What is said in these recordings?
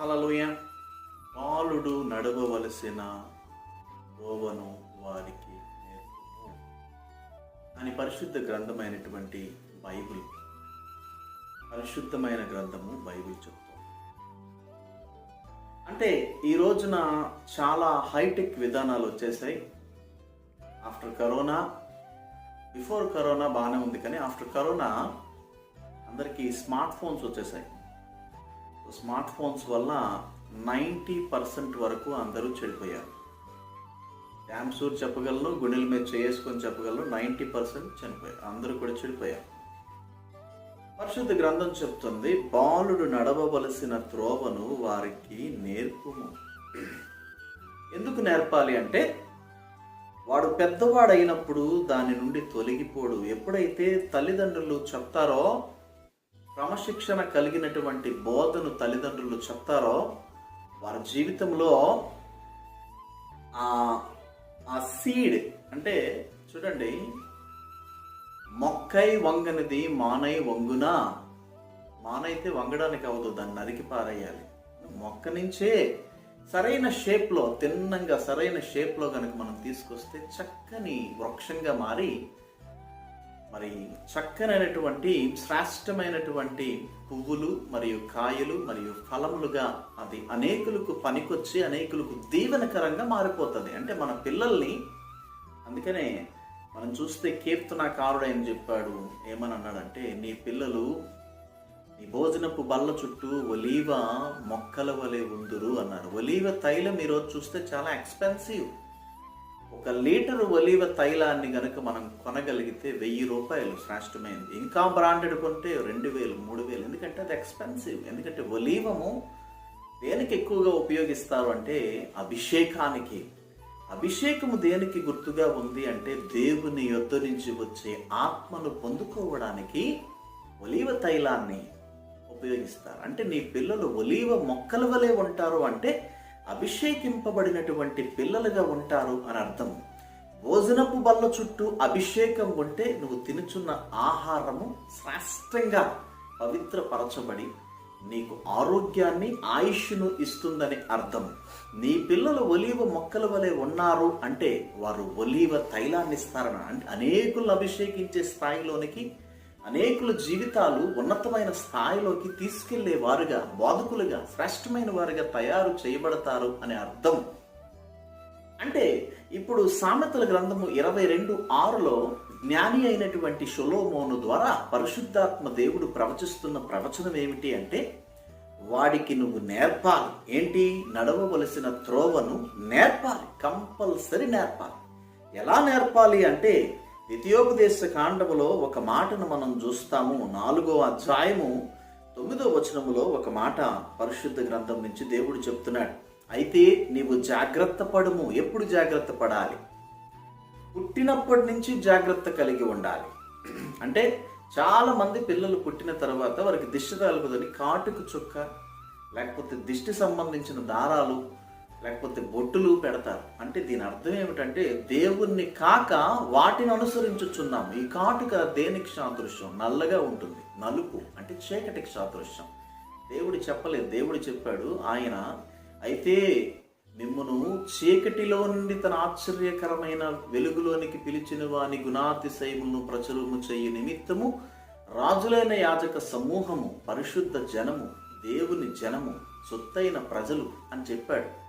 హలలుయ బాలుడు నడవవలసిన రోవను వారికి నేర్పుము. అని పరిశుద్ధ గ్రంథమైనటువంటి బైబిల్ పరిశుద్ధమైన గ్రంథము బైబిల్ చెప్తుంది. అంటే ఈ రోజున చాలా హైటెక్ విధానాలు వచ్చేసాయి. ఆఫ్టర్ కరోనా బిఫోర్ కరోనా బాగానే ఉంది కానీ ఆఫ్టర్ కరోనా అందరికీ స్మార్ట్ ఫోన్స్ వచ్చేసాయి. స్మార్ట్ ఫోన్స్ వల్ల నైంటీ పర్సెంట్ వరకు అందరూ చెడిపోయారు. డ్యామ్ చెప్పగలను గుండెల మీద చేసుకొని చెప్పగలను నైంటీ పర్సెంట్ చనిపోయారు. అందరూ కూడా చెడిపోయారు. పరిశుద్ధ గ్రంథం చెప్తుంది బాలుడు నడవవలసిన త్రోవను వారికి నేర్పుము. ఎందుకు నేర్పాలి అంటే వాడు పెద్దవాడైనప్పుడు దాని నుండి తొలగిపోడు. ఎప్పుడైతే తల్లిదండ్రులు చెప్తారో క్రమశిక్షణ కలిగినటువంటి బోధను తల్లిదండ్రులు చెప్తారో వారి జీవితంలో ఆ సీడ్ అంటే చూడండి మొక్కై వంగనిది మానై వంగునా? మానైతే వంగడానికి అవ్వదు దాన్ని నరికి పారేయాలి. మొక్క నుంచే సరైన షేప్లో తిన్నంగా సరైన షేప్లో కనుక మనం తీసుకొస్తే చక్కని వృక్షంగా మారి మరి చక్కనైనటువంటి శ్రేష్టమైనటువంటి పువ్వులు మరియు కాయలు మరియు ఫలములుగా అది అనేకులకు పనికొచ్చి అనేకులకు దీవెనకరంగా మారిపోతుంది. అంటే మన పిల్లల్ని అందుకనే మనం చూస్తే కీర్తనాకారుడు ఏం చెప్పాడు ఏమని అన్నాడంటే నీ పిల్లలు నీ భోజనపు బల్ల చుట్టూ ఒలీవ మొక్కల వలె ఉందురు అన్నారు ఒలీవ తైలం ఈరోజు చూస్తే చాలా ఎక్స్పెన్సివ్. ఒక లీటర్ ఒలివ తైలాన్ని కనుక మనం కొనగలిగితే వెయ్యి రూపాయలు శ్రేష్టమైంది. ఇంకా బ్రాండెడ్ కొంటే రెండు వేలు మూడు వేలు. ఎందుకంటే అది ఎక్స్పెన్సివ్ ఎందుకంటే ఒలీవము దేనికి ఎక్కువగా ఉపయోగిస్తారు అంటే అభిషేకానికి. అభిషేకము దేనికి గుర్తుగా ఉంది అంటే దేవుని యొద్ద నుంచి వచ్చే ఆత్మను పొందుకోవడానికి ఒలీవ తైలాన్ని ఉపయోగిస్తారు. అంటే నీ పిల్లలు ఒలీవ మొక్కల వలె ఉంటారు అంటే అభిషేకింపబడినటువంటి పిల్లలుగా ఉంటారు అని అర్థం. భోజనపు బల్ల చుట్టూ అభిషేకం ఉంటే నువ్వు తినుచున్న ఆహారము శ్రేష్టంగా పవిత్రపరచబడి నీకు ఆరోగ్యాన్ని ఆయుష్ను ఇస్తుందని అర్థం. నీ పిల్లలు ఒలీవ మొక్కల వలె ఉన్నారు అంటే వారు ఒలీవ తైలాన్ని ఇస్తారని అంటే అనేకులను అభిషేకించే స్థాయిలోనికి అనేకుల జీవితాలు ఉన్నతమైన స్థాయిలోకి తీసుకెళ్ళే వారుగా బోధకులుగా శ్రేష్టమైన వారుగా తయారు చేయబడతారు అనే అర్థం. అంటే ఇప్పుడు సామెతల గ్రంథము ఇరవై రెండు ఆరులో జ్ఞాని అయినటువంటి షొలోమోను ద్వారా పరిశుద్ధాత్మ దేవుడు ప్రవచిస్తున్న ప్రవచనం ఏమిటి అంటే వాడికి నువ్వు నేర్పాలి. ఏంటి? నడవవలసిన త్రోవను నేర్పాలి. కంపల్సరీ నేర్పాలి. ఎలా నేర్పాలి అంటే ద్వితీయోపదేశ కాండములో ఒక మాటను మనం చూస్తాము. నాలుగో అధ్యాయము తొమ్మిదో వచనములో ఒక మాట పరిశుద్ధ గ్రంథం నుంచి దేవుడు చెప్తున్నాడు. అయితే నీవు జాగ్రత్త పడము. ఎప్పుడు జాగ్రత్త పడాలి? పుట్టినప్పటి నుంచి జాగ్రత్త కలిగి ఉండాలి. అంటే చాలా మంది పిల్లలు పుట్టిన తర్వాత వారికి దిష్టి తగలకదని కాటుకు చుక్క లేకపోతే దిష్టి సంబంధించిన దారాలు లేకపోతే బొట్టులు పెడతారు. అంటే దీని అర్థం ఏమిటంటే దేవుణ్ణి కాక వాటిని అనుసరించుచున్నాం. ఈ కాటుక దేనికి సాదృశ్యం? నల్లగా ఉంటుంది. నలుపు అంటే చీకటికి సాదృశ్యం. దేవుడు చెప్పలేదు. దేవుడు చెప్పాడు ఆయన అయితే మిమ్మను చీకటిలో నుండి తన ఆశ్చర్యకరమైన వెలుగులోనికి పిలిచిన వాని గుణాతిశయములను ప్రచురము చేయు నిమిత్తము రాజులైన యాజక సమూహము పరిశుద్ధ జనము దేవుని జనము సొత్తైన ప్రజలు అని చెప్పాడు.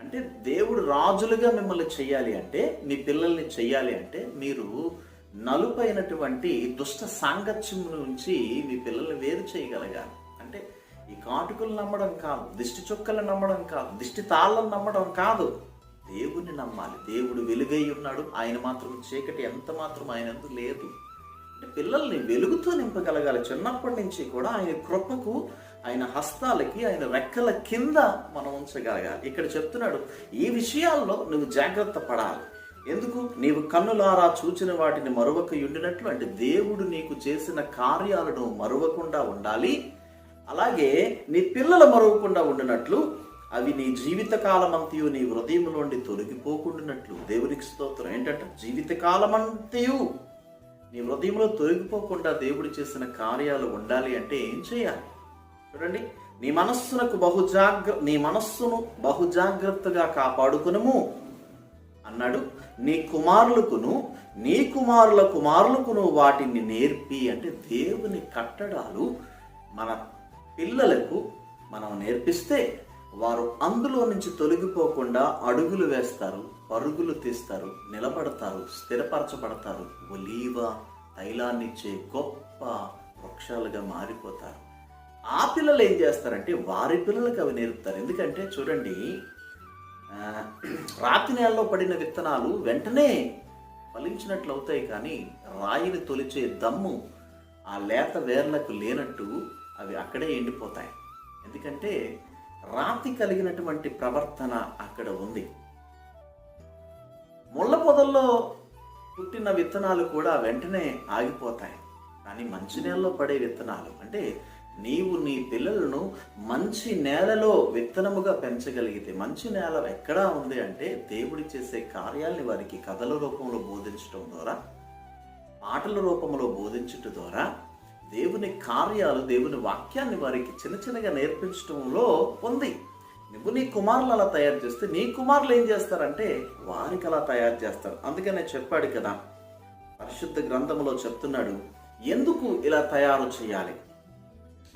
అంటే దేవుడు రాజులుగా మిమ్మల్ని చేయాలి అంటే మీ పిల్లల్ని చెయ్యాలి అంటే మీరు నలుపైనటువంటి దుష్ట సాంగత్యం నుంచి మీ పిల్లల్ని వేరు చేయగలగాలి. అంటే ఈ కాటుకులు నమ్మడం కాదు దిష్టి చుక్కలు నమ్మడం కాదు దిష్టి తాళ్ళను నమ్మడం కాదు. దేవుణ్ణి నమ్మాలి. దేవుడు వెలుగై ఉన్నాడు. ఆయన మాత్రం చీకటి ఎంత మాత్రం ఆయన లేదు. అంటే పిల్లల్ని వెలుగుతో నింపగలగాలి. చిన్నప్పటి నుంచి కూడా ఆయన కృపకు ఆయన హస్తాలకి ఆయన రెక్కల కింద మనం ఉంచగలగాలి. ఇక్కడ చెప్తున్నాడు ఈ విషయాల్లో నువ్వు జాగ్రత్త పడాలి. ఎందుకు? నీవు కన్నులారా చూచిన వాటిని మరొక ఉండినట్లు అంటే దేవుడు నీకు చేసిన కార్యాలను మరవకుండా ఉండాలి. అలాగే నీ పిల్లలు మరవకుండా ఉండినట్లు అవి నీ జీవితకాలమంతయు నీ హృదయంలోండి తొలగిపోకుండానట్లు. దేవునికి స్తోత్రం. ఏంటంటే జీవితకాలమంతయు నీ హృదయంలో తొలగిపోకుండా దేవుడు చేసిన కార్యాలు ఉండాలి అంటే ఏం చేయాలి? చూడండి. నీ మనస్సునకు బహుజాగ్ర నీ మనస్సును బహుజాగ్రత్తగా కాపాడుకునుము అన్నాడు. నీ కుమారులకును నీ కుమారుల కుమారులకును వాటిని నేర్పి అంటే దేవుని కట్టడాలు మన పిల్లలకు మనం నేర్పిస్తే వారు అందులో నుంచి తొలగిపోకుండా అడుగులు వేస్తారు పరుగులు తీస్తారు నిలబడతారు స్థిరపరచబడతారు ఒలీవ తైలాన్నిచ్చే గొప్ప వృక్షాలుగా మారిపోతారు. ఆ పిల్లలు ఏం చేస్తారంటే వారి పిల్లలకు అవి నేర్పుతారు. ఎందుకంటే చూడండి రాతి నేలలో పడిన విత్తనాలు వెంటనే ఫలించినట్లు అవుతాయి కానీ రాయిని తొలిచే దమ్ము ఆ లేత వేర్లకు లేనట్టు అవి అక్కడే ఎండిపోతాయి. ఎందుకంటే రాతి కలిగినటువంటి ప్రవర్తన అక్కడ ఉంది. ముళ్ళ పొదల్లో పుట్టిన విత్తనాలు కూడా వెంటనే ఆగిపోతాయి. కానీ మంచి నేలలో పడే విత్తనాలు అంటే నీవు నీ పిల్లలను మంచి నేలలో విత్తనముగా పెంచగలిగితే మంచి నేల ఎక్కడా ఉంది అంటే దేవుడి చేసే కార్యాలని వారికి కథల రూపంలో బోధించడం ద్వారా పాటల రూపంలో బోధించటం ద్వారా దేవుని కార్యాలు దేవుని వాక్యాన్ని వారికి చిన్న చిన్నగా నేర్పించడంలో ఉంది. నువ్వు నీ కుమారులు అలా తయారు చేస్తే నీ కుమారులు ఏం చేస్తారంటే వారికి అలా తయారు చేస్తారు. అందుకనే చెప్పాడు కదా పరిశుద్ధ గ్రంథంలో చెప్తున్నాడు ఎందుకు ఇలా తయారు చేయాలి?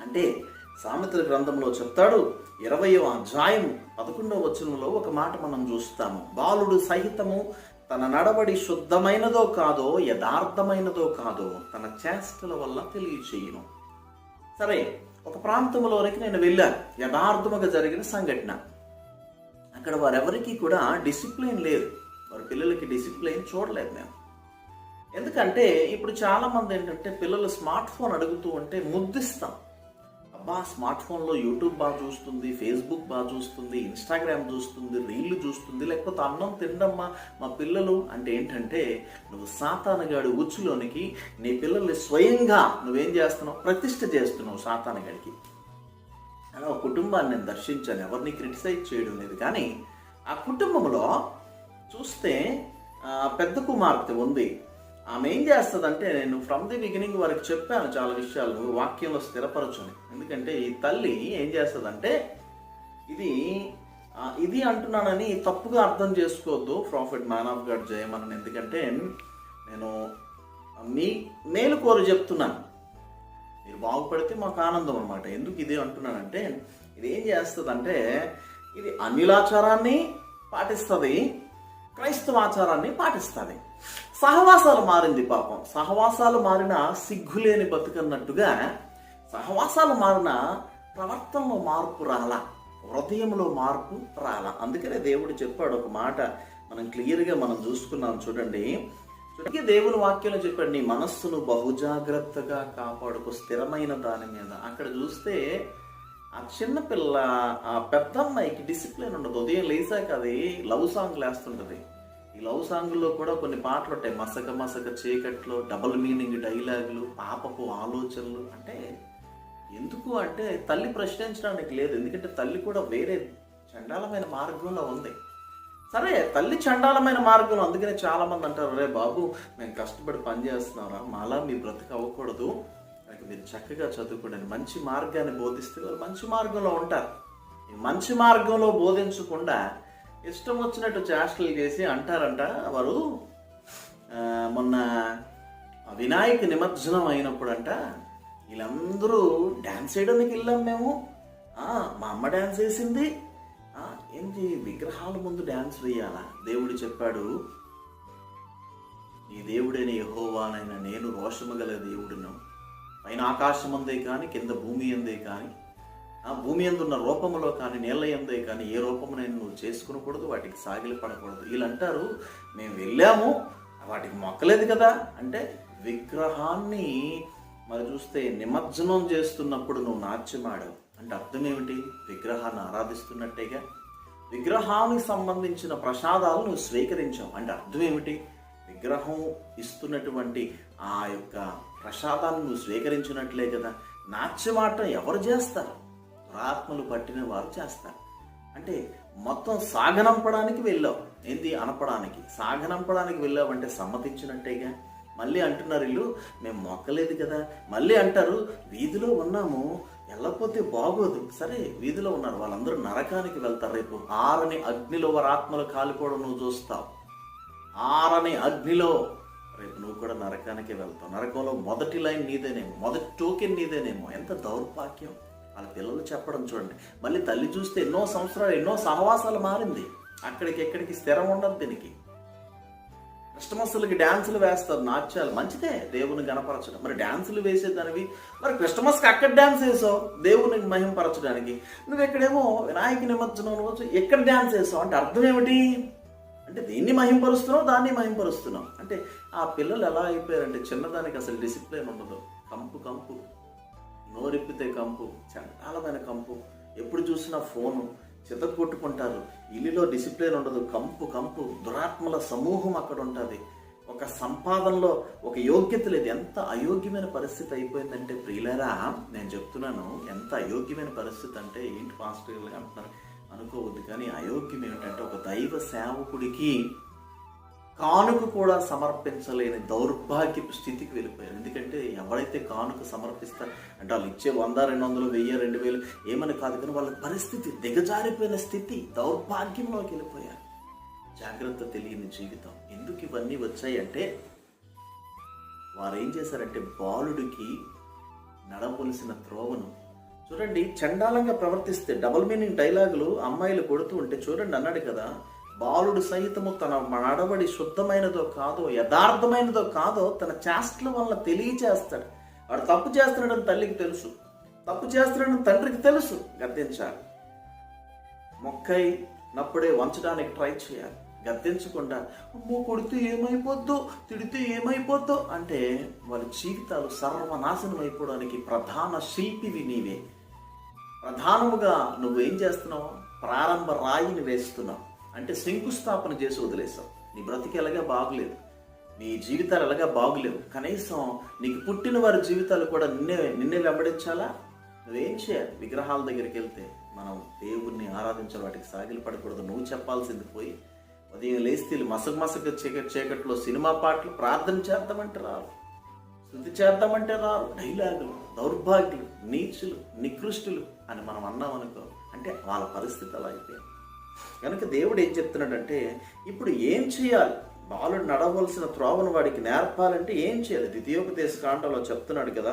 అంటే సామెతల గ్రంథంలో చెప్తాడు ఇరవయో అధ్యాయం పదకొండవ వచనంలో ఒక మాట మనం చూస్తాము. బాలుడు సహితము తన నడవడి శుద్ధమైనదో కాదో యథార్థమైనదో కాదో తన చేష్టల వల్ల తెలియచేయను. సరే ఒక ప్రాంతంలోనికి నేను వెళ్ళాను. యథార్థముగా జరిగిన సంఘటన. అక్కడ వారెవరికి కూడా డిసిప్లిన్ లేదు. వారి పిల్లలకి డిసిప్లిన్ చూడలేదు మేము. ఎందుకంటే ఇప్పుడు చాలామంది ఏంటంటే పిల్లలు స్మార్ట్ ఫోన్ అడుగుతూ ఉంటే ముద్దిస్తాం. అబ్బా స్మార్ట్ ఫోన్లో యూట్యూబ్ బాగా చూస్తుంది ఫేస్బుక్ బాగా చూస్తుంది ఇన్స్టాగ్రామ్ చూస్తుంది రీళ్ళు చూస్తుంది లేకపోతే అన్నం తిండమ్మా మా పిల్లలు అంటే ఏంటంటే నువ్వు సాతానగాడి ఉచ్చులోనికి నీ పిల్లల్ని స్వయంగా నువ్వేం చేస్తున్నావు? ప్రతిష్ఠ చేస్తున్నావు సాతానగాడికి. అలా కుటుంబాన్ని నేను దర్శించాను. ఎవరిని క్రిటిసైజ్ చేయడం లేదు. కానీ ఆ కుటుంబంలో చూస్తే పెద్ద కుమార్తె ఉంది. ఆమె ఏం చేస్తుందంటే నేను ఫ్రమ్ ది బిగినింగ్ వారికి చెప్పాను చాలా విషయాలు వాక్యంలో స్థిరపరచుని ఎందుకంటే ఈ తల్లి ఏం చేస్తుందంటే ఇది ఇది అంటున్నానని తప్పుగా అర్థం చేసుకోవద్దు ప్రాఫిట్ మ్యాన్ ఆఫ్ గాడ్ జయమని ఎందుకంటే నేను మీ మేలు కోరు చెప్తున్నాను. మీరు బాగుపడితే మాకు ఆనందం అనమాట ఎందుకు ఇది అంటున్నానంటే ఇది ఏం చేస్తుందంటే ఇది అన్యులాచారాన్ని పాటిస్తుంది క్రైస్తవ ఆచారాన్ని పాటిస్తుంది. సహవాసాలు మారింది పాపం. సహవాసాలు మారిన సిగ్గులేని బతుకన్నట్టుగా సహవాసాలు మారిన ప్రవర్తనలో మార్పు రాలా. హృదయంలో మార్పు రాలా. అందుకనే దేవుడు చెప్పాడు ఒక మాట. మనం క్లియర్గా మనం చూసుకున్నాం చూడండి. చూడండి దేవుని వాక్యంలో చెప్పాడు నీ మనస్సును బహుజాగ్రత్తగా కాపాడుకో స్థిరమైన దాని మీద. అక్కడ చూస్తే ఆ చిన్నపిల్ల ఆ పెద్ద అమ్మాయికి డిసిప్లిన్ ఉండదు. ఉదయం లేసాక అది లవ్ సాంగ్ లేస్తుంటది. లవ్ సాంగ్లో కూడా కొన్ని పాటలు ఉంటాయి. మసక మసక చీకట్లో డబుల్ మీనింగ్ డైలాగులు పాపపు ఆలోచనలు. అంటే ఎందుకు అంటే తల్లి ప్రశ్నించడానికి లేదు. ఎందుకంటే తల్లి కూడా వేరే చండాలమైన మార్గంలో ఉంది. సరే తల్లి చండాలమైన మార్గంలో అందుకనే చాలామంది అంటారు రే బాబు మేము కష్టపడి పనిచేస్తున్నారా మాలా మీ బ్రతుకు అవ్వకూడదు. మీరు చక్కగా చదువుకోండి. మంచి మార్గాన్ని బోధిస్తే మంచి మార్గంలో ఉంటారు. మంచి మార్గంలో బోధించకుండా ఇష్టం వచ్చినట్టు చేష్టలు చేసి అంటారంట వారు. మొన్న వినాయక నిమజ్జనం అయినప్పుడంట వీళ్ళందరూ డ్యాన్స్ వేయడానికి వెళ్ళాం మేము. మా అమ్మ డ్యాన్స్ వేసింది. ఏంటి విగ్రహాల ముందు డ్యాన్స్ వేయాలా? దేవుడు చెప్పాడు నీ దేవుడైన యహోవానైనా నేను రోషము గల దేవుడును. పైన ఆకాశం అందే కానీ కింద భూమి అందే కానీ భూమి ఎందున్న రూపములో కానీ నీళ్ళ ఎందే కానీ ఏ రూపమునైనా నువ్వు చేసుకునకూడదు వాటికి సాగిలి పడకూడదు. వీళ్ళు అంటారు మేము వెళ్ళాము వాటికి మొక్కలేదు కదా. అంటే విగ్రహాన్ని మరి చూస్తే నిమజ్జనం చేస్తున్నప్పుడు నువ్వు నాట్యమాడావు. అంటే అర్థం ఏమిటి? విగ్రహాన్ని ఆరాధిస్తున్నట్టేగా. విగ్రహానికి సంబంధించిన ప్రసాదాలు నువ్వు స్వీకరించావు. అంటే అర్థం ఏమిటి? విగ్రహం ఇస్తున్నటువంటి ఆ యొక్క ప్రసాదాన్ని నువ్వు స్వీకరించినట్లే కదా. నాచ్యమాట ఎవరు చేస్తారు? ఆత్మలు పట్టిన వారు చేస్తారు. అంటే మొత్తం సాగనంపడానికి వెళ్ళావు. ఏంది? అనపడానికి. సాగనంపడానికి వెళ్ళావంటే సమ్మతించినట్టేగా? మళ్ళీ అంటున్నారు ఇల్లు మేము మొక్కలేదు కదా. మళ్ళీ అంటారు వీధిలో ఉన్నాము వెళ్ళకపోతే బాగోదు. సరే వీధిలో ఉన్నారు. వాళ్ళందరూ నరకానికి వెళ్తారు రేపు. ఆరని అగ్నిలో వారి ఆత్మలు కాలిపోవడం నువ్వు చూస్తావు. ఆరని అగ్నిలో. రేపు నువ్వు కూడా నరకానికి వెళ్తావు. నరకంలో మొదటి లైన్ నీదేనేమో మొదటి టోకెన్ నీదేనేమో. ఎంత దౌర్భాగ్యం. వాళ్ళ పిల్లలు చెప్పడం చూడండి. మళ్ళీ తల్లి చూస్తే ఎన్నో సంవత్సరాలు ఎన్నో సహవాసాలు మారింది. అక్కడికి ఎక్కడికి స్థిరం ఉండదు దీనికి. క్రిస్టమస్లకి డ్యాన్సులు వేస్తారు నాట్యాలు. మంచిదే దేవుని గణపరచడం. మరి డ్యాన్సులు వేసేదానివి? మరి క్రిస్టమస్కి అక్కడ డ్యాన్స్ వేసావు? దేవుని మహింపరచడానికి. నువ్వు ఎక్కడేమో వినాయక నిమజ్జనం రోజు ఎక్కడ డ్యాన్స్ వేసావు? అంటే అర్థం ఏమిటి? అంటే దీన్ని మహింపరుస్తున్నావు దాన్ని మహింపరుస్తున్నావు. అంటే ఆ పిల్లలు ఎలా అయిపోయారంటే చిన్నదానికి అసలు డిసిప్లిన్ ఉండదు. కంపు కంపు. నోరెప్పితే కంపు చండాలమైన కంపు. ఎప్పుడు చూసినా ఫోను చిత కొట్టుకుంటారు ఇల్లులో డిసిప్లిన్ ఉండదు. కంపు కంపు. దురాత్మల సమూహం అక్కడ ఉంటుంది. ఒక సంపాదనలో ఒక యోగ్యత లేదు. ఎంత అయోగ్యమైన పరిస్థితి అయిపోయిందంటే ప్రియులరా నేను చెప్తున్నాను. ఎంత అయోగ్యమైన పరిస్థితి అంటే ఏంటి పాస్టర్ అంటున్నారు? అనుకోవద్దు. కానీ అయోగ్యం ఏమిటంటే ఒక దైవ సేవకుడికి కానుక కూడా సమర్పించలేని దౌర్భాగ్యపు స్థితికి వెళ్ళిపోయారు. ఎందుకంటే ఎవరైతే కానుక సమర్పిస్తారు అంటే వాళ్ళు ఇచ్చే వంద రెండు వందలు వెయ్యి రెండు వేలు ఏమని కాదు కానీ వాళ్ళ పరిస్థితి దిగజారిపోయిన స్థితి దౌర్భాగ్యంలోకి వెళ్ళిపోయారు. జాగ్రత్త తెలియని జీవితం. ఎందుకు ఇవన్నీ వచ్చాయి అంటే వారు ఏం చేశారంటే బాలుడికి నడవలసిన త్రోవను చూడండి చండాలంగా ప్రవర్తిస్తే డబుల్ మీనింగ్ డైలాగులు అమ్మాయిలు కొడుతూ ఉంటే చూడండి అన్నాడు కదా బాలుడు సహితము తన నడవడి శుద్ధమైనదో కాదో యథార్థమైనదో కాదో తన చేష్టల వల్ల తెలియచేస్తాడు. వాడు తప్పు చేస్తున్నాడని తల్లికి తెలుసు. తప్పు చేస్తున్నాడని తండ్రికి తెలుసు. గద్దించాలి. మొక్కై నప్పుడే వంచడానికి ట్రై చేయాలి. గద్దించకుండా అమ్మో కొడితే ఏమైపోద్దో తిడితే ఏమైపోద్దో అంటే వాళ్ళ జీవితాలు సర్వనాశనం అయిపోవడానికి ప్రధాన శిల్పివి నీవే. ప్రధానముగా నువ్వేం చేస్తున్నావు? ప్రారంభ రాయిని వేస్తున్నావు. అంటే శంకుస్థాపన చేసి వదిలేసావు నీ బ్రతికి ఎలాగా బాగులేదు. నీ జీవితాలు ఎలాగా బాగులేవు. కనీసం నీకు పుట్టిన వారి జీవితాలు కూడా నిన్నే నిన్నే వెంబడించాలా? నువ్వేం చేయాలి? విగ్రహాల దగ్గరికి వెళ్తే మనం దేవుణ్ణి ఆరాధించాలి వాటికి సాగిలు పడకూడదు. నువ్వు చెప్పాల్సింది పోయి ఉదయం లేస్తే మసక మసక చీకటి చీకట్లో సినిమా పాటలు ప్రార్థన చేద్దామంటే రారు శుద్ధి చేద్దామంటే రారు డైలాగులు దౌర్భాగ్యులు నీచులు నికృష్టులు అని మనం అన్నాం అనుకో అంటే వాళ్ళ పరిస్థితి అలా అయిపోయింది. కనుక దేవుడు ఏం చెప్తున్నాడంటే ఇప్పుడు ఏం చేయాలి? బాలుడు నడవలసిన త్రోవను వాడికి నేర్పాలంటే ఏం చేయాలి? ద్వితీయోపదేశ కాండంలో చెప్తున్నాడు కదా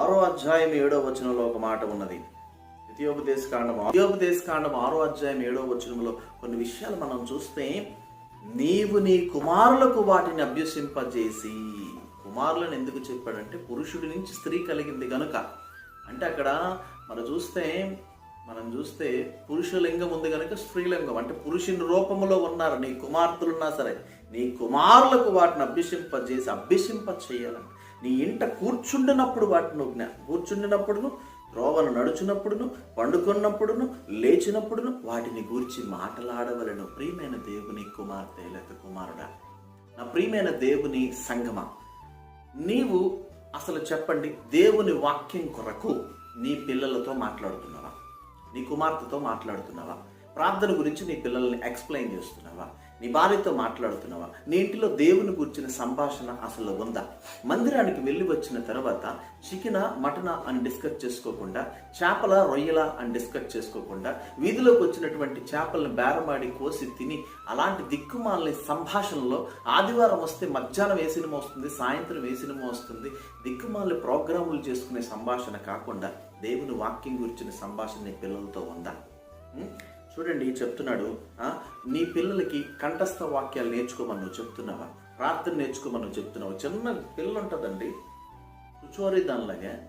ఆరో అధ్యాయం ఏడో వచనంలో ఒక మాట ఉన్నది. ద్వితీయోపదేశ కాండం ద్వితీయోపదేశ కాండం ఆరో అధ్యాయం ఏడో వచనంలో కొన్ని విషయాలు మనం చూస్తే నీవు నీ కుమారులకు వాటిని అభ్యసింపజేసి కుమారులను ఎందుకు చెప్పాడంటే పురుషుడి నుంచి స్త్రీ కలిగింది కనుక అంటే అక్కడ మనం చూస్తే మనం చూస్తే పురుషలింగం ఉంది కనుక స్త్రీలింగం. అంటే పురుషుని రూపంలో ఉన్నారు నీ కుమార్తెలున్నా సరే. నీ కుమారులకు వాటిని అభ్యసింపజేసి అభ్యసింప చేయాలంట నీ ఇంట కూర్చుండినప్పుడు వాటిని జ్ఞా కూర్చుండినప్పుడును రోవను నడుచునప్పుడును పండుకున్నప్పుడును లేచినప్పుడును వాటిని గూర్చి మాట్లాడవలను. ప్రియమైన దేవుని కుమార్తె లేక కుమారుడా నా ప్రియమైన దేవుని సంగమ నీవు అసలు చెప్పండి దేవుని వాక్యం కొరకు నీ పిల్లలతో మాట్లాడుతున్నావు నీ కుమార్తెతో మాట్లాడుతున్నావా? ప్రార్థన గురించి నీ పిల్లల్ని ఎక్స్ప్లెయిన్ చేస్తున్నావా? నీ భార్యతో మాట్లాడుతున్నావా? నీ ఇంటిలో దేవుని గురించిన సంభాషణ అసలు ఉందా? మందిరానికి వెళ్ళి వచ్చిన తర్వాత చికెన మటన అని డిస్కస్ చేసుకోకుండా చేపల రొయ్యల అని డిస్కస్ చేసుకోకుండా వీధిలోకి వచ్చినటువంటి చేపలను బేరమాడి కోసి తిని అలాంటి దిక్కుమాలని సంభాషణలో ఆదివారం వస్తే మధ్యాహ్నం ఏ సినిమా వస్తుంది? సాయంత్రం ఏ సినిమా వస్తుంది? దిక్కుమాలని ప్రోగ్రాములు చేసుకునే సంభాషణ కాకుండా దేవుని వాక్యం గురించిన సంభాషణ నీ పిల్లలతో ఉందా? చూడండి చెప్తున్నాడు నీ పిల్లలకి కంఠస్థ వాక్యాలు నేర్చుకోమని నువ్వు చెప్తున్నావా? ప్రార్థన నేర్చుకోమని నువ్వు చెప్తున్నావు? చిన్న పిల్ల ఉంటుందండి చుచోరి దానిలాగా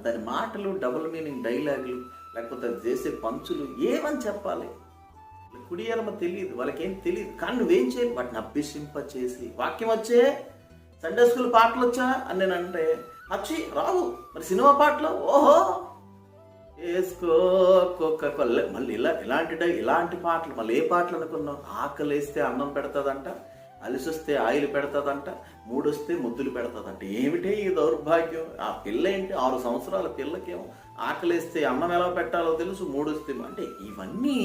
దాని మాటలు డబుల్ మీనింగ్ డైలాగులు లేకపోతే చేసే పంచులు ఏమని చెప్పాలి? కుడి తెలియదు వాళ్ళకేం తెలియదు. కానీ నువ్వేం చేయాలి? వాటిని అభ్యసింప చేసి వాక్యం వచ్చే సండే స్కూల్ పాటలు వచ్చా? అని నేను అంటే అచ్చి రావు మరి సినిమా పాటలు? ఓహో! వేసుకో కుక్క కొల్ల మళ్ళీ ఇలా ఇలాంటి ఇలాంటి పాటలు మళ్ళీ ఏ పాటలు అనుకున్నావు? ఆకలేస్తే అన్నం పెడతాదంట అలిసొస్తే ఆయిల్ పెడతాదంట మూడొస్తే ముద్దులు పెడతాదంట. ఏమిటే ఈ దౌర్భాగ్యం? ఆ పిల్ల ఏంటి? ఆరు సంవత్సరాల పిల్లకేమో ఆకలేస్తే అన్నం ఎలా పెట్టాలో తెలుసు మూడొస్తే అంటే ఇవన్నీ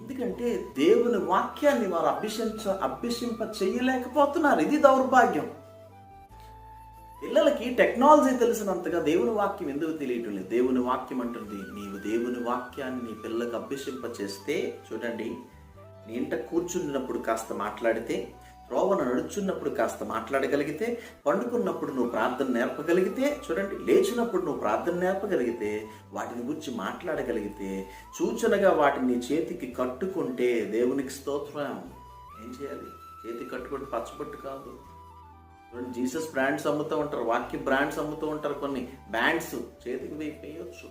ఎందుకంటే దేవుని వాక్యాన్ని వారు అభ్యసించ అభ్యసింప చేయలేకపోతున్నారు ఇది దౌర్భాగ్యం. పిల్లలకి టెక్నాలజీ తెలిసినంతగా దేవుని వాక్యం ఎందుకు తెలియటం లేదు? దేవుని వాక్యం అంటుంది నీవు దేవుని వాక్యాన్ని నీ పిల్లలకు అభ్యసింప చేస్తే చూడండి నీ ఇంట కూర్చున్నప్పుడు కాస్త మాట్లాడితే రోవను నడుచున్నప్పుడు కాస్త మాట్లాడగలిగితే పండుకున్నప్పుడు నువ్వు ప్రార్థన నేర్పగలిగితే చూడండి లేచినప్పుడు నువ్వు ప్రార్థన నేర్పగలిగితే వాటిని గురించి మాట్లాడగలిగితే సూచనగా వాటిని చేతికి కట్టుకుంటే దేవునికి స్తోత్రం. ఏం చేయాలి? చేతికి కట్టుకుంటే పచ్చబొట్టు కాదు. చూడండి జీసస్ బ్రాండ్స్ అమ్ముతూ ఉంటారు వాక్య బ్రాండ్స్ అమ్ముతూ ఉంటారు కొన్ని. బ్యాండ్స్ చేతికి వేయి వేయొచ్చు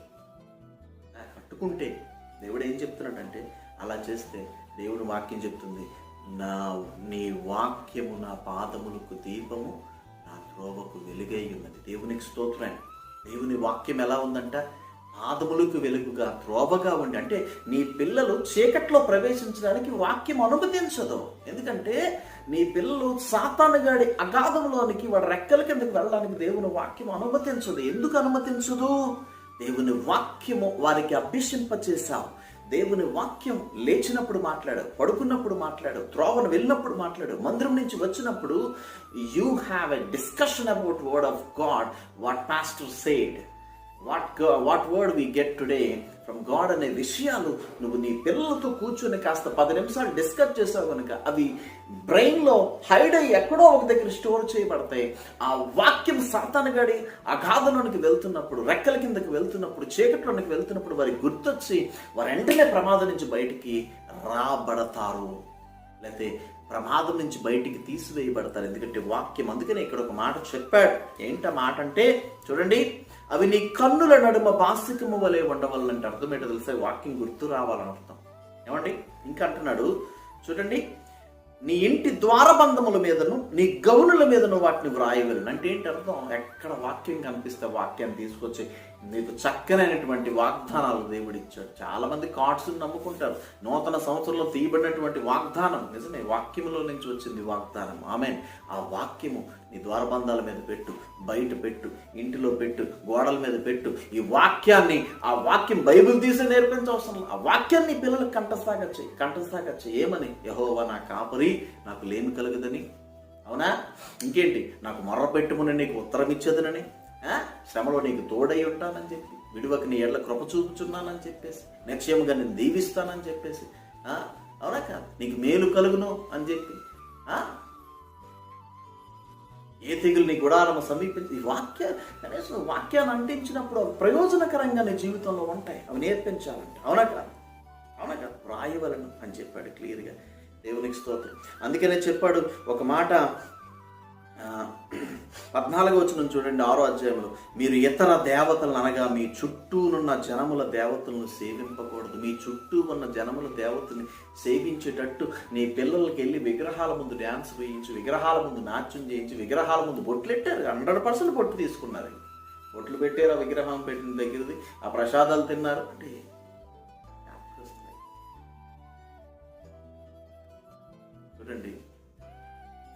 కట్టుకుంటే దేవుడు ఏం చెప్తున్నాడంటే అలా చేస్తే దేవుడు వాక్యం చెప్తుంది నా నీ వాక్యము నా పాదములకు దీపము నా త్రోవకు వెలుగై ఉన్నది. దేవునికి స్తోత్రం. దేవుని వాక్యం ఎలా ఉందంట? ఆదములకు వెలుగుగా త్రోవగా ఉండి అంటే నీ పిల్లలు చీకట్లో ప్రవేశించడానికి వాక్యం అనుమతించదు ఎందుకంటే నీ పిల్లలు సాతానుగాడి అగాధంలోనికి వాడి రెక్కల కిందకి వెళ్ళడానికి దేవుని వాక్యం అనుమతించదు ఎందుకు అనుమతించదు దేవుని వాక్యము వారికి అభ్యసింపచేశావు. దేవుని వాక్యం లేచినప్పుడు మాట్లాడు పడుకున్నప్పుడు మాట్లాడు త్రోవను వెళ్ళినప్పుడు మాట్లాడు మందిరం నుంచి వచ్చినప్పుడు you have a discussion about word of God what pastor said what what word we get today from God అనే విషయాలు నువ్వు నీ పిల్లలతో కూర్చొని కాస్త పది నిమిషాలు డిస్కస్ చేసావు కనుక అవి బ్రెయిన్లో హైడ్ అయ్యి ఎక్కడో ఒక దగ్గర స్టోర్ చేయబడతాయి. ఆ వాక్యం సాతానగాడి అగాధంలోనికి వెళ్తున్నప్పుడు రెక్కల కిందకి వెళ్తున్నప్పుడు చీకట్లోనికి వెళ్తున్నప్పుడు వారి గుర్తొచ్చి వారు వెంటనే ప్రమాదం నుంచి బయటికి రాబడతారు. లేకపోతే ప్రమాదం నుంచి బయటికి తీసివేయబడతారు. ఎందుకంటే వాక్యం అందుకనే ఇక్కడ ఒక మాట చెప్పాడు. ఏంట మాట అంటే చూడండి అవి నీ కన్నుల నడుమ బాసికము వలె ఉండవాలంటే అర్థం ఏంటో తెలుసా? ఈ వాక్యం గుర్తు రావాలని అర్థం. ఏమండి? ఇంకా అంటున్నాడు చూడండి నీ ఇంటి ద్వారబంధముల మీదను నీ గౌనుల మీదను వాటిని వ్రాయవలను. అంటే ఏంటి అర్థం? ఎక్కడ వాక్యం కనిపిస్తే వాక్యాన్ని తీసుకొచ్చి నీకు చక్కనైనటువంటి వాగ్దానాలు దేవుడు ఇచ్చాడు చాలా మంది నమ్ముకుంటారు. నూతన సంవత్సరంలో తీయబడినటువంటి వాగ్దానం నిజమే వాక్యములో నుంచి వచ్చింది వాగ్దానం. ఆమె ఆ వాక్యము నీ ద్వారబంధాల మీద పెట్టు బయట పెట్టు ఇంటిలో పెట్టు గోడల మీద పెట్టు. ఈ వాక్యాన్ని ఆ వాక్యం బైబిల్ తీసి నేర్పించవసరం ఆ వాక్యాన్ని పిల్లలకు కంఠస్థాగా చేయి. కంఠస్థాగా చెయ్యి ఏమని యహోవా నా కాపరి నాకు లేమి కలగదని. అవునా? ఇంకేంటి? నాకు మొర్ర పెట్టుకుని నీకు ఉత్తరం ఇచ్చేదనని. శ్రమలో నీకు తోడై ఉంటానని చెప్పి విడువకి నీ ఎడ్ల కృప చూపుచున్నానని చెప్పేసి నిశ్చయముగా నేను దీవిస్తానని చెప్పేసి ఆ? అవునా కాదు? నీకు మేలు కలుగును అని చెప్పి ఆ? ఏ తెగులు నీ గుడారము సమీపించి ఈ వాక్య కనీసం వాక్యాన్ని అంటించినప్పుడు ప్రయోజనకరంగా నీ జీవితంలో ఉంటాయి. అవి నేర్పించాలంటే. అవునా కాదు? అవునా కాదు? రాయవలను అని చెప్పాడు క్లియర్గా. దేవునికి స్తోత్రం. అందుకనే చెప్పాడు ఒక మాట పద్నాలుగో వచ్చిన చూడండి ఆరో అధ్యాయంలో. మీరు ఇతర దేవతలను అనగా మీ చుట్టూనున్న జనముల దేవతలను సేవింపకూడదు. మీ చుట్టూ ఉన్న జనముల దేవతని సేవించేటట్టు నీ పిల్లలకి వెళ్ళి విగ్రహాల ముందు డ్యాన్స్ వేయించి విగ్రహాల ముందు నాట్యం చేయించి విగ్రహాల ముందు బొట్లు పెట్టారు హండ్రెడ్ పర్సెంట్ బొట్టు తీసుకున్నారు. బొట్లు పెట్టారు ఆ విగ్రహం పెట్టిన దగ్గరది. ఆ ప్రసాదాలు తిన్నారు. అంటే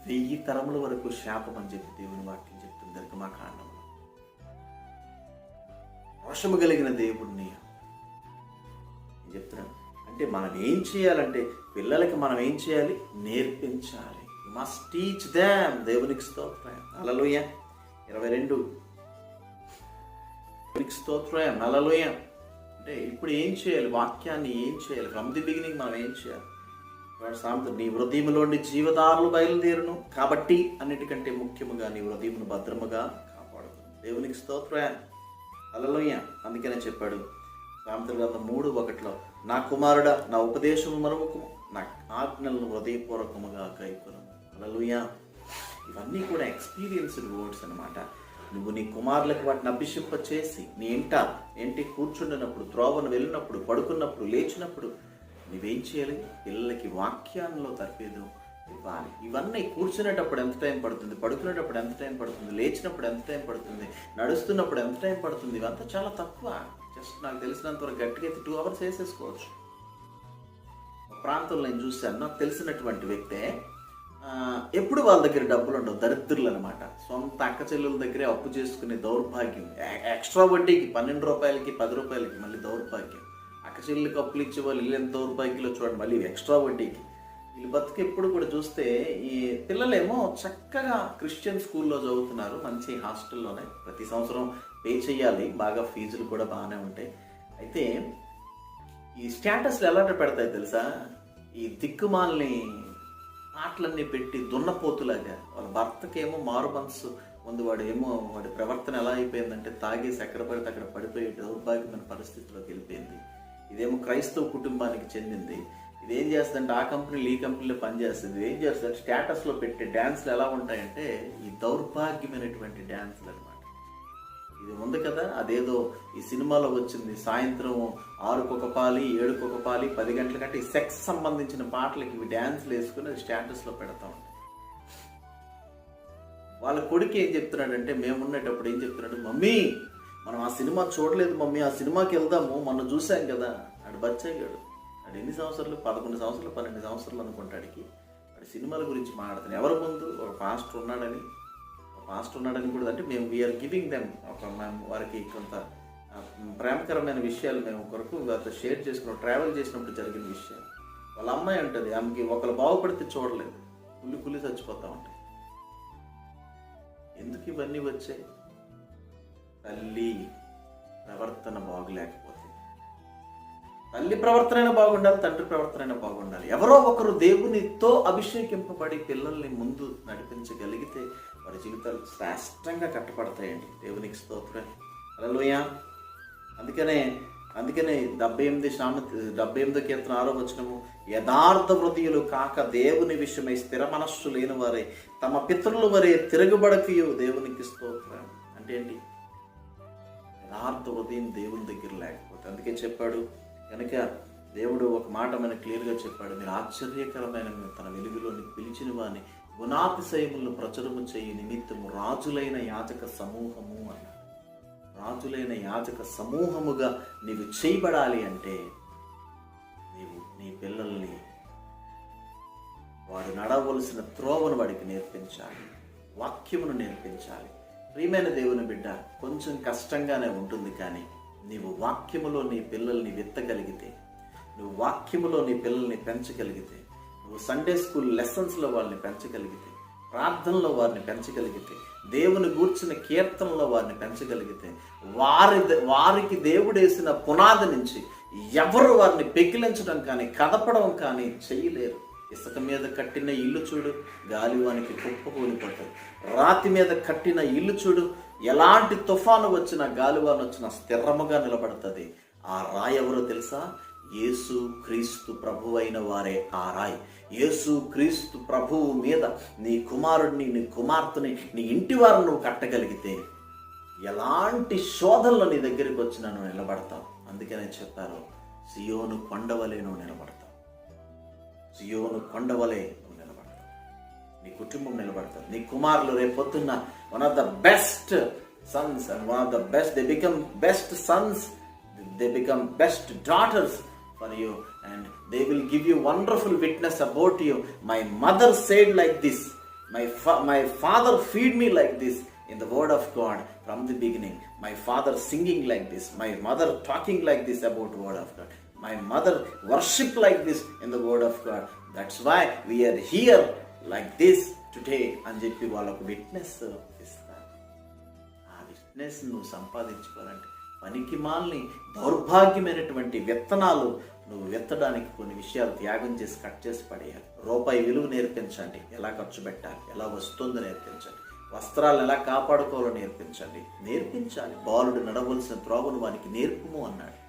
వెయ్యి తరముల వరకు శాపం అని చెప్పి దేవుని వాక్యం చెప్తుంది. ధర్మకాండం రోషము కలిగిన దేవుణ్ణి చెప్తున్నాను అంటే మనం ఏం చేయాలంటే పిల్లలకి మనం ఏం చేయాలి? నేర్పించాలి. మస్ట్ టీచ్ దామ్ దేవునికి స్తోత్రం. అలలోయ ఇరవై రెండు. దేవునికి స్తోత్రం. నలలోయ అంటే ఇప్పుడు ఏం చేయాలి? వాక్యాన్ని ఏం చేయాలి? ఫ్రమ్ ది బిగినింగ్ మనం ఏం చేయాలి? సామెత నీ హృదయంలోని జీవదారులు బయలుదేరును. కాబట్టి అన్నిటికంటే ముఖ్యముగా నీ హృదయమును భద్రముగా కాపాడు దేవునికి స్తోత్రం అలలోయ అందుకనే చెప్పాడు. సామెతల గ్రంథం మూడు ఒకటిలో నా కుమారుడ నా ఉపదేశము మనముకు నా ఆజ్ఞలను హృదయపూర్వకముగా కైకొను అలలుయ ఇవన్నీ కూడా ఎక్స్పీరియన్స్డ్ వర్డ్స్ అనమాట నువ్వు నీ కుమారులకు వాటిని అభిషింప చేసి నీ ఇంట ఏంటి కూర్చుండినప్పుడు త్రోవను వెళ్ళినప్పుడు పడుకున్నప్పుడు లేచినప్పుడు నువ్వేం చేయాలి? పిల్లలకి వాక్యాల్లో తర్పేదు ఇవ్వాలి. ఇవన్నీ కూర్చునేటప్పుడు ఎంత టైం పడుతుంది? పడుకునేటప్పుడు ఎంత టైం పడుతుంది? లేచినప్పుడు ఎంత టైం పడుతుంది? నడుస్తున్నప్పుడు ఎంత టైం పడుతుంది? ఇవంతా చాలా తక్కువ. జస్ట్ నాకు తెలిసినంత వరకు గట్టిగా అయితే టూ అవర్స్ వేసేసుకోవచ్చు. ప్రాంతంలో నేను చూశాను. నాకు తెలిసినటువంటి వ్యక్తే ఎప్పుడు వాళ్ళ దగ్గర డబ్బులు ఉండవు? దరిద్రులు అనమాట సొంత అక్క చెల్లెల దగ్గరే అప్పు చేసుకునే దౌర్భాగ్యం. ఎక్స్ట్రా వడ్డీకి పన్నెండు రూపాయలకి పది రూపాయలకి మళ్ళీ దౌర్భాగ్యం. చిల్లు కప్పులు ఇచ్చే వాళ్ళు ఇల్లు ఎంత రూపాయికిలో చూడండి మళ్ళీ ఎక్స్ట్రా వడ్డీకి వీళ్ళు బతుకు ఎప్పుడు కూడా చూస్తే ఈ పిల్లలేమో చక్కగా క్రిస్టియన్ స్కూల్లో చదువుతున్నారు మంచి హాస్టల్లోనే. ప్రతి సంవత్సరం పే చేయాలి బాగా ఫీజులు కూడా బాగానే ఉంటాయి. అయితే ఈ స్టేటస్లు ఎలాంటి పెడతాయి తెలుసా? ఈ దిక్కుమాలని ఆటలన్నీ పెట్టి దున్నపోతులాగా. వాళ్ళ భర్తకేమో మారు మనసు ముందు వాడు ఏమో వాడి ప్రవర్తన ఎలా అయిపోయిందంటే తాగేసి ఎక్కడ పడితే అక్కడ పడిపోయి దౌర్భాగ్యమైన పరిస్థితిలోకి వెళ్ళిపోయింది. ఇదేమో క్రైస్తవ కుటుంబానికి చెందింది. ఇదేం చేస్తుందంటే ఆ కంపెనీలు ఈ కంపెనీలో పనిచేస్తుంది. ఏం చేస్తుంది స్టేటస్లో పెట్టే డ్యాన్స్లు ఎలా ఉంటాయంటే ఈ దౌర్భాగ్యమైనటువంటి డ్యాన్స్లు అనమాట ఇది ఉంది కదా అదేదో ఈ సినిమాలో వచ్చింది సాయంత్రం ఆరుకొక పాలి ఏడుకొక పాలి పది గంటల కంటే ఈ సెక్స్ సంబంధించిన పాటలకి ఇవి డ్యాన్స్లు వేసుకుని అది స్టేటస్లో పెడతా ఉంటాయి. వాళ్ళ కొడుకు ఏం చెప్తున్నాడంటే మేము ఉండేటప్పుడు ఏం చెప్తున్నాడు? మమ్మీ మనం ఆ సినిమా చూడలేదు మమ్మీ ఆ సినిమాకి వెళ్దాము మొన్న చూసాం కదా. ఆడు బచ్చయ్యాడు ఆడు ఎన్ని సంవత్సరాలు? పదకొండు సంవత్సరాలు పన్నెండు సంవత్సరాలు అనుకుంటాడికి వాడి సినిమాల గురించి మాట్లాడుతున్నాడు. ఎవరి ముందు? ఒక పాస్టర్ ఉన్నాడని. ఒక పాస్టర్ ఉన్నాడని కూడా అంటే మేము వీఆర్ గివింగ్ దెమ్ ఒక మేము వారికి కొంత ప్రేమకరమైన విషయాలు మేము కొరకు వారితో షేర్ చేసుకున్నాం ట్రావెల్ చేసినప్పుడు జరిగిన విషయాలు. వాళ్ళ అమ్మాయి ఉంటుంది ఆమెకి ఒకరు బాగుపడితే చూడలేదు. కుళ్ళి కుళ్ళి చచ్చిపోతా ఉంటాయి. ఎందుకు ఇవన్నీ వచ్చాయి? తల్లి ప్రవర్తన బాగులేకపోతే తల్లి ప్రవర్తన అయినా బాగుండాలి తండ్రి ప్రవర్తన అయినా బాగుండాలి. ఎవరో ఒకరు దేవునితో అభిషేకింపబడి పిల్లల్ని ముందు నడిపించగలిగితే వారి జీవితాలు శ్రేష్టంగా కట్టపడతాయండి దేవునికి స్తోత్రం. అలలోయ అందుకనే అందుకనే డెబ్బై ఎనిమిది సామె డెబ్బై ఎనిమిది కీర్తన ఆరో వచనము యథార్థ హృదయులు కాక దేవుని విషయమై స్థిర మనస్సు లేని వారే తమ పితరుల వరే తిరగబడకయు దేవునికి స్తోత్రం. అంటే ఏంటి? యథార్థ హృదయం దేవుని దగ్గర లేకపోతే. అందుకే చెప్పాడు కనుక దేవుడు ఒక మాట మనకు క్లియర్గా చెప్పాడు మీరు ఆశ్చర్యకరమైన తన వెలుగులోని పిలిచిన వాని గుణాతిశయములను ప్రచురము చేయి నిమిత్తము రాజులైన యాచక సమూహము అన్నాడు. రాజులైన యాచక సమూహముగా నీవు చేయబడాలి అంటే నీవు నీ పిల్లల్ని వాడు నడవలసిన త్రోవను వాడికి నేర్పించాలి వాక్యమును నేర్పించాలి. ప్రియమైన దేవుని బిడ్డ కొంచెం కష్టంగానే ఉంటుంది కానీ నీవు వాక్యములో నీ పిల్లల్ని విత్తగలిగితే నువ్వు వాక్యములో నీ పిల్లల్ని పెంచగలిగితే నువ్వు సండే స్కూల్ లెసన్స్లో వాళ్ళని పెంచగలిగితే ప్రార్థనలో వారిని పెంచగలిగితే దేవుని గూర్చిన కీర్తనలో వారిని పెంచగలిగితే వారి వారికి దేవుడేసిన పునాది నుంచి ఎవరు వారిని పెకిలించడం కానీ కదపడం కానీ చేయలేరు. ఇసుక మీద కట్టిన ఇల్లు చూడు గాలివానికి కుప్పకూలిపోతుంది రాతి మీద కట్టిన ఇల్లు చూడు ఎలాంటి తుఫాను వచ్చినా గాలివాన వచ్చినా స్థిరముగా నిలబడుతుంది. ఆ రాయి ఎవరో తెలుసా? యేసు క్రీస్తు ప్రభు అయిన వారే ఆ రాయి. యేసు క్రీస్తు ప్రభువు మీద నీ కుమారుడిని నీ కుమార్తెని నీ ఇంటి వారిని నువ్వు కట్టగలిగితే ఎలాంటి శోధనలు నీ దగ్గరికి వచ్చినా నువ్వు నిలబడతావు. అందుకనే చెప్పారు సియోను కొండవలే నువ్వు నిలబడతావు. సియోను కొండవలే నువ్వు నిలబడతావు. నీ కుటుంబం నిలబడతావు నీ కుమారులు రేపు one of the best sons and one of the best they become best sons they become best daughters for you and they will give you wonderful witness about you my mother said like this my my father feed me like this in the word of God from the beginning my father singing like this my mother talking like this about word of God My mother worship like this in the word of God. That's why we are here like this today. అని చెప్పి వాళ్ళకు witness ఇస్తారు ఆ witness నువ్వు సంపాదించుకోవాలంటే పనికి మాల్ని దౌర్భాగ్యమైనటువంటి విత్తనాలు నువ్వు విత్తడానికి కొన్ని విషయాలు త్యాగం చేసి కట్ చేసి పడేయాలి. రూపాయి విలువ నేర్పించండి. ఎలా ఖర్చు పెట్టాలి? ఎలా వస్తుందో నేర్పించండి. వస్త్రాలు ఎలా కాపాడుకోవాలో నేర్పించండి. నేర్పించాలి. బాలుడు నడవలసిన త్రోవను వానికి నేర్పుము అన్నాడు.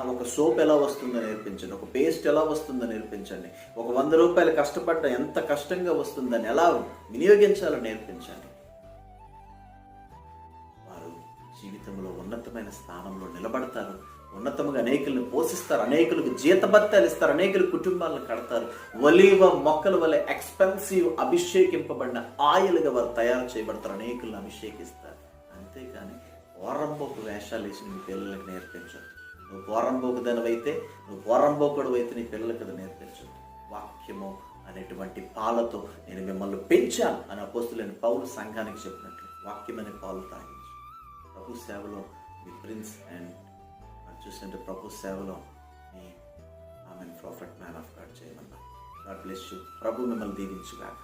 ఒక సోప్ ఎలా వస్తుందో నేర్పించండి. ఒక పేస్ట్ ఎలా వస్తుందో నేర్పించండి. ఒక వంద రూపాయలు కష్టపడ్డ ఎంత కష్టంగా వస్తుందని ఎలా వినియోగించాలో నేర్పించండి. వారు జీవితంలో ఉన్నతమైన స్థానంలో నిలబడతారు. ఉన్నతముగా అనేకులను పోషిస్తారు. అనేకులకు జీతభత్యాలు ఇస్తారు. అనేకులు కుటుంబాలను కడతారు. ఒలీవ మొక్కల వల్ల ఎక్స్పెన్సివ్ అభిషేకింపబడిన ఆయిల్గా వారు తయారు చేయబడతారు. అనేకులను అభిషేకిస్తారు. అంతేకాని ఓరంబోకు వేషాలు వేసి మీ పిల్లలకు నేర్పించారు నువ్వు పోరంబోకు దానివైతే నువ్వు పోరంబోకుడు అయితే నీ పిల్లలకు అది నేర్పించు. వాక్యము అనేటువంటి పాలతో నేను మిమ్మల్ని పెంచాను అని అపోస్తులైన పౌరు సంఘానికి చెప్పినట్లు. వాక్యం అనే పాలు తాగించు. ప్రభు సేవలో మీ ప్రిన్స్ అండ్ చూస్తుంటే ప్రభు సేవలో ఆమె ప్రాఫిట్ మ్యాన్ ఆఫ్ గాడ్ చేయమన్నా గాడ్ బ్లెస్ యూ ప్రభు మిమ్మల్ని దీవించుగాక.